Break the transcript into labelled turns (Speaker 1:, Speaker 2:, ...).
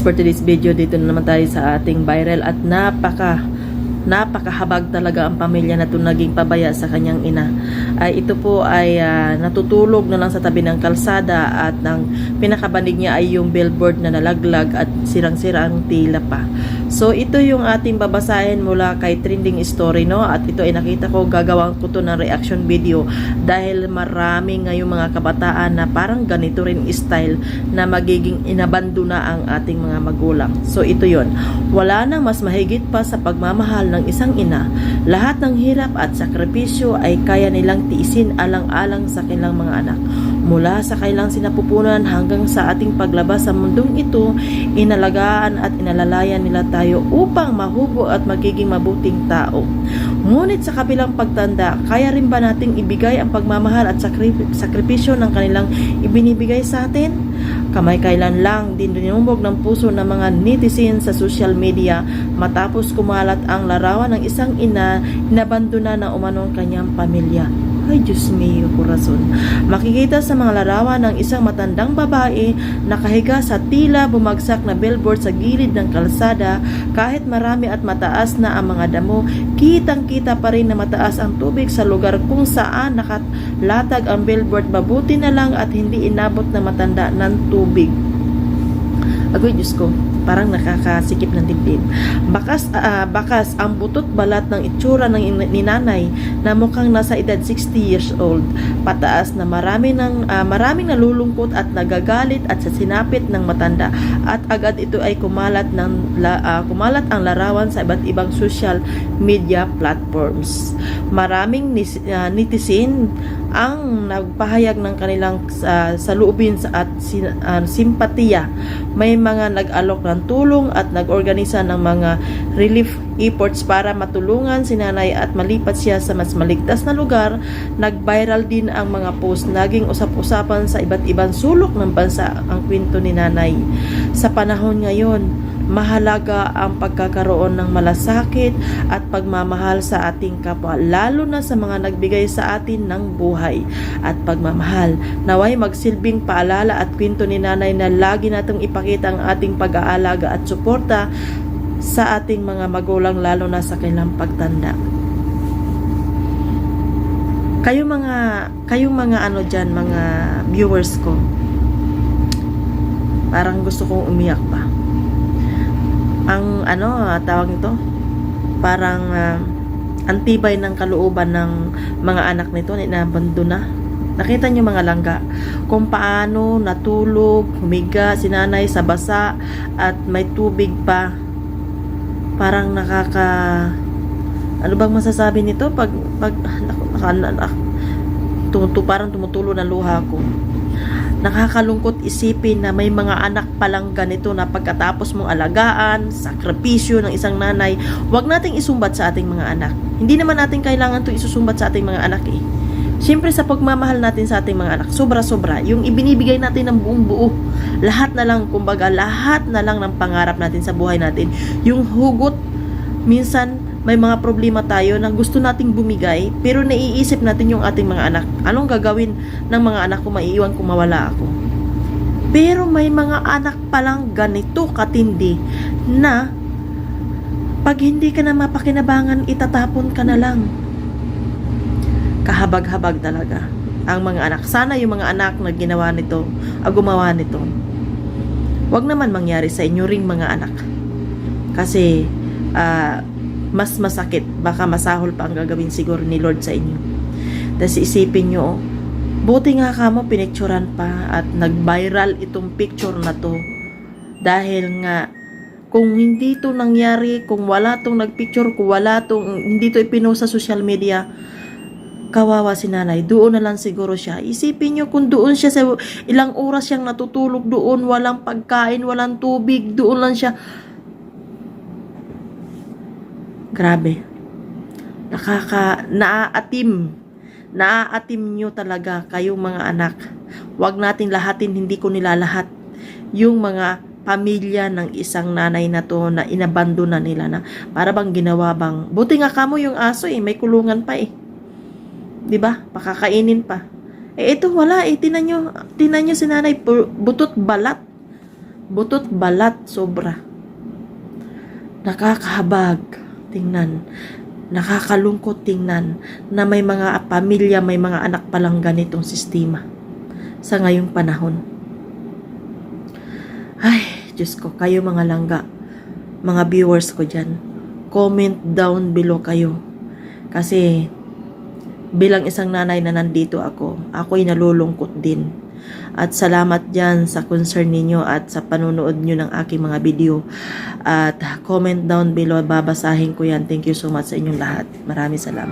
Speaker 1: For today's video, dito na naman tayo sa ating viral at napaka napakahabag talaga ang pamilya na ito naging pabaya sa kanyang ina. Ay ito po ay ah, natutulog na lang sa tabi ng kalsada at ang pinakabanig niya ay yung billboard na nalaglag at sirang-sira ang tila pa. So ito yung ating babasahin mula kay trending story no at ito ay nakita ko gagawin ko to ng reaction video dahil marami ngayong mga kabataan na parang ganito rin style na magiging inabando na ang ating mga magulang. So ito yon. Wala nang mas mahigit pa sa pagmamahal ng isang ina. Lahat ng hirap at sakripisyo ay kaya nilang tiisin alang-alang sa kanilang mga anak. Mula sa kailang sinapupunan hanggang sa ating paglabas sa mundong ito, inalagaan at inalalayan nila tayo upang mahubo at magiging mabuting tao. Ngunit sa kabilang pagtanda, kaya rin ba nating ibigay ang pagmamahal at sakri- sakripisyo ng kanilang ibinibigay sa atin? Kamay kailan lang din dinumog ng puso ng mga netizen sa social media matapos kumalat ang larawan ng isang ina na abandona na umanong kanyang pamilya. Ay, Diyos mio, corazon. Makikita sa mga larawan ng isang matandang babae nakahiga sa tila bumagsak na billboard sa gilid ng kalsada kahit marami at mataas na ang mga damo, kitang-kita pa rin na mataas ang tubig sa lugar kung saan nakalatag ang billboard. Mabuti na lang at hindi inabot na matanda ng tubig. Agoy, Diyos ko, parang nakakasikip ng dibdib. Bakas, ah, bakas ang butot balat ng itsura ng in- ninanay na mukhang nasa edad 60 years old. Pataas na marami ng, ah, maraming nalulungkot at nagagalit at sa sinapit ng matanda at agad ito ay kumalat, ng, ah, kumalat ang larawan sa iba't ibang social media platforms. Maraming nis, ah, netizen ang nagpahayag ng kanilang uh, saluubin sa at sin, ah, simpatiya. May mga nag-alok ng tulong at nag-organisa ng mga relief efforts para matulungan si nanay at malipat siya sa mas maligtas na lugar. Nag-viral din ang mga post. Naging usap-usapan sa iba't ibang sulok ng bansa ang kwento ni nanay. Sa panahon ngayon, mahalaga ang pagkakaroon ng malasakit at pagmamahal sa ating kapwa, lalo na sa mga nagbigay sa atin ng buhay at pagmamahal. Naway magsilbing paalala at kwento ni nanay na lagi natong ipakita ang ating pag-aalaga at suporta sa ating mga magulang lalo na sa kanilang pagtanda. Kayo mga kayong mga ano diyan, mga viewers ko. Parang gusto kong umiyak pa ang ano ah, tawag nito? Parang ah, antibay ng kalooban ng mga anak nito na inabandona nakita niyo mga langga kung paano natulog humiga si nanay sa basa at may tubig pa. Parang nakaka ano bang masasabi nito? Pag pag naku, naka, naka, tumutu, parang tumutulo ng luha ko Nakakalungkot isipin na may mga anak palang ganito na pagkatapos mong alagaan, sakripisyo ng isang nanay, huwag nating isumbat sa ating mga anak. Hindi naman natin kailangan to isusumbat sa ating mga anak eh. Siyempre sa pagmamahal natin sa ating mga anak, sobra-sobra. Yung ibinibigay natin ng buong buo. Lahat na lang, kumbaga, lahat na lang ng pangarap natin sa buhay natin. Yung hugot, minsan, may mga problema tayo na gusto nating bumigay pero naiisip natin yung ating mga anak. Anong gagawin ng mga anak ko maiiwan kung mawala ako? Pero may mga anak palang ganito katindi na pag hindi ka na mapakinabangan, itatapon ka na lang. Kahabag-habag talaga ang mga anak. Sana yung mga anak na ginawa nito, o gumawa nito, wag naman mangyari sa inyo ring mga anak. Kasi, ah, mas masakit. Baka masahol pa ang gagawin siguro ni Lord sa inyo. Tapos isipin nyo, buti nga ka mo pinicturan pa at nag-viral itong picture na to. Dahil nga, kung hindi to nangyari, kung wala tong nagpicture, kung wala tong, hindi to ipinost sa social media, kawawa si nanay, doon na lang siguro siya. Isipin nyo kung doon siya sa ilang oras siyang natutulog doon, walang pagkain, walang tubig, doon lang siya Grabe. Nakaka, naaatim. Naaatim nyo talaga kayong mga anak. Huwag natin lahatin, hindi ko nilalahat. Yung mga pamilya ng isang nanay na to na inabando na nila na para bang ginawa bang buti nga kamo yung aso eh may kulungan pa eh 'di ba pakakainin pa eh ito wala eh tinan nyo tinan nyo si nanay butot balat butot balat sobra. Nakakahabag tingnan. Nakakalungkot tingnan na may mga pamilya, may mga anak palang ganitong sistema sa ngayong panahon. Ay, Diyos ko, kayo mga langga, mga viewers ko dyan, comment down below kayo. Kasi, bilang isang nanay na nandito ako, ako'y nalulungkot din. At salamat dyan sa concern ninyo at sa panonood nyo ng aking mga video. At comment down below, babasahin ko yan. Thank you so much sa inyong lahat. Maraming salamat.